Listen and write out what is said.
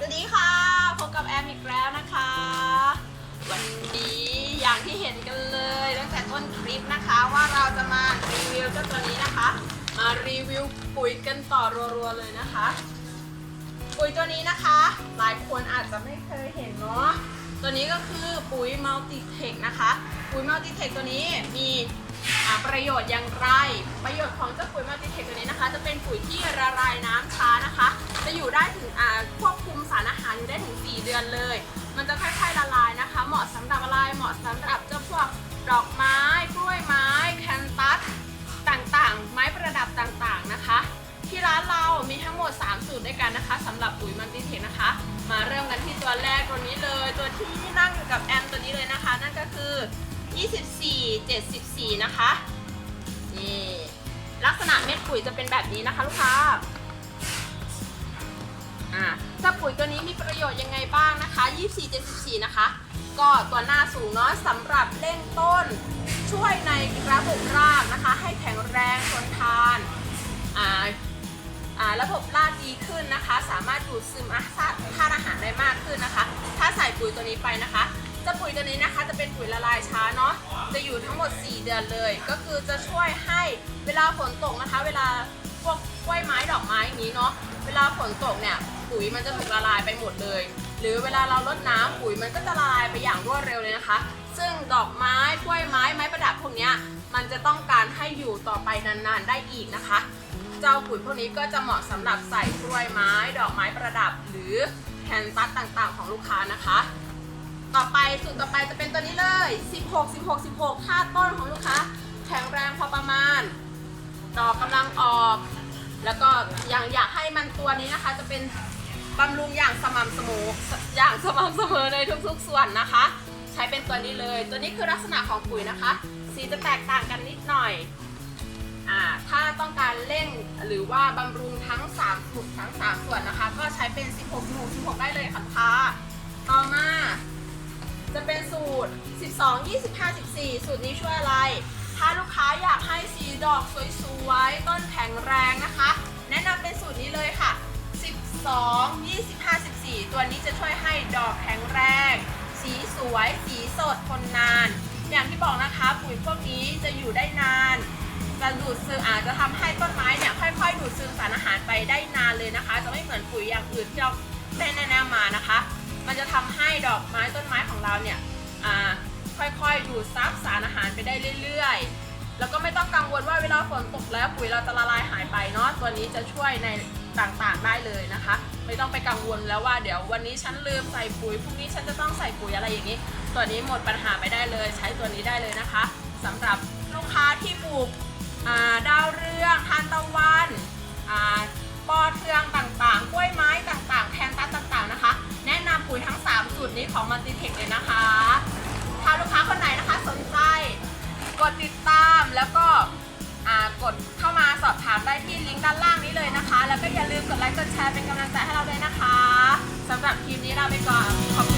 สวัสดีค่ะพบกับแอมอีกแล้วนะคะ วันนี้อย่างที่เห็นกันเลยตั้งแต่ต้นคลิปนะคะว่าเราจะมารีวิวเจ้าตัวนี้นะคะ มารีวิวปุ๋ยกันต่อรัวๆเลยนะคะ ปุ๋ยตัวนี้นะคะ หลายคนอาจจะไม่เคยเห็นเนาะตัวนี้ก็คือปุ๋ยมัลติเทคนะคะ ปุ๋ยมัลติเทคตัวนี้มีประโยชน์อย่างไร ประโยชน์ของเจ้าปุ๋ยมัลติเทคตัวนี้นะคะ จะเป็นปุ๋ยที่ละลายน้ำช้า เดือนเลย มันจะค่อยๆละลายนะคะ เหมาะสำหรับอะไรเหมาะสำหรับเจ้าพวกดอกไม้ กล้วยไม้แคนตัสต่างๆ ไม้ประดับต่างๆนะคะ ที่ร้านเรามีทั้งหมด 3 สูตรด้วยกันนะคะสำหรับปุ๋ยมันติเทคนะคะ มาเริ่มกันที่ตัวแรกตัวนี้เลย ตัวที่นั่งอยู่กับแอมตัวนี้เลยนะคะ นั่นก็คือ 24 74 นะคะนี่ลักษณะเม็ดปุ๋ยจะเป็นแบบนี้นะคะ ลูกค้า เจ้าปุ๋ยตัวนี้มีประโยชน์ยังไงบ้างนะคะ 24 74 นะคะ ก็ตัวหน้าสูงเนาะสำหรับเร่งต้น ช่วยในระบบรากนะคะ ให้แข็งแรงทนทานอ่าอ่าระบบรากดีขึ้นนะคะ สามารถดูดซึมอาหารธาตุอาหารได้มากขึ้นนะคะ ถ้าใส่ปุ๋ยตัวนี้ไปนะคะจ้าปุ๋ยตัวนี้นะคะจะเป็นปุ๋ยละลายช้าเนาะจะอยู่ทั้งหมด 4 เดือนเลย ก็คือจะช่วยให้เวลาฝนตกนะคะ เวลาพวกกล้วยไม้ดอกไม้อย่างนี้เนาะเวลาฝนตกเนี่ย ปุ๋ยมันจะถูกละลายไปหมดเลย หรือเวลาเราลดน้ำปุ๋ยมันก็จะละลายไปอย่างรวดเร็วเลยนะคะ ซึ่งดอกไม้กล้วยไม้ไม้ประดับพวกนี้มันจะต้องการให้อยู่ต่อไปนานๆได้อีกนะคะ เจ้าปุ๋ยพวกนี้ก็จะเหมาะสำหรับใส่กล้วยไม้ ดอกไม้ประดับ หรือแคนตัสต่างๆ ของลูกค้านะคะต่อไปสูตรต่อไปจะเป็นตัวนี้เลย 16 16 16ถ้าต้นของลูกค้าแข็งแรงพอประมาณ ดอกกำลังออก แล้วก็อย่างอยากให้มันตัวนี้นะคะ จะเป็น บำรุงอย่างสม่ำเสมออย่างสม่ำเสมอในทุกๆ ส่วนนะคะ ใช้เป็นตัวนี้เลย ตัวนี้คือลักษณะของปุ๋ยนะคะ สีจะแตกต่างกันนิดหน่อยอ่าถ้าต้องการเร่งหรือว่าบำรุงทั้ง3สูตรทั้ง 3 ส่วนนะคะ ก็ใช้เป็น 16 16 16 ได้เลยค่ะลูกค้าต่อมาจะเป็นสูตร 12 25 14 สูตรนี้ช่วยอะไร ถ้าลูกค้าอยากให้สีดอกสวยๆ ต้นแข็งแรงนะคะ แนะนำเป็นสูตรนี้เลย ค่ะ12 25 14 ตัวนี้จะช่วยให้ดอกแข็งแรง สีสวย สีสด ทนนาน อย่างที่บอกนะคะ ปุ๋ยพวกนี้จะอยู่ได้นาน จะดูดซึมอาจจะทำให้ต้นไม้เนี่ยค่อยๆ ดูดซึมสารอาหารไปได้นานเลยนะคะ จะไม่เหมือนปุ๋ยอย่างอื่นที่เราได้แนะนำมานะคะ มันจะทำให้ดอกไม้ต้นไม้ของเราเนี่ยค่อยๆ ดูดซับสารอาหารไปได้เรื่อยๆ แล้วก็ไม่ต้องกังวลว่าเวลาฝนตกแล้วปุ๋ยเราจะละลายหายไปเนาะตัวนี้จะช่วยในต่างๆได้เลยนะคะ ไม่ต้องไปกังวลแล้วว่าเดี๋ยววันนี้ฉันลืมใส่ปุ๋ยพรุ่งนี้ฉันจะต้องใส่ปุ๋ยอะไรอย่างนี้ ตัวนี้หมดปัญหาไปได้เลย ใช้ตัวนี้ได้เลยนะคะสำหรับลูกค้าที่ปลูกาดาวเรืองทานตะวันปอเทืองต่างๆ กล้วยไม้ต่างๆ แคนตัสต่างๆนะคะ แนะนำปุ๋ยทั้ง 3 สูตรนี้ของมัลติเทคเลยนะคะ ถ้าลูกค้าคนไหนนะคะสนใจ กดติดตาม ลิงก์ด้านล่างนี้เลยนะคะ แล้วก็อย่าลืมกดไลค์กดแชร์เป็นกำลังใจให้เราด้วยนะคะสำหรับคลิปนี้ลาไปก่อนขอบคุณ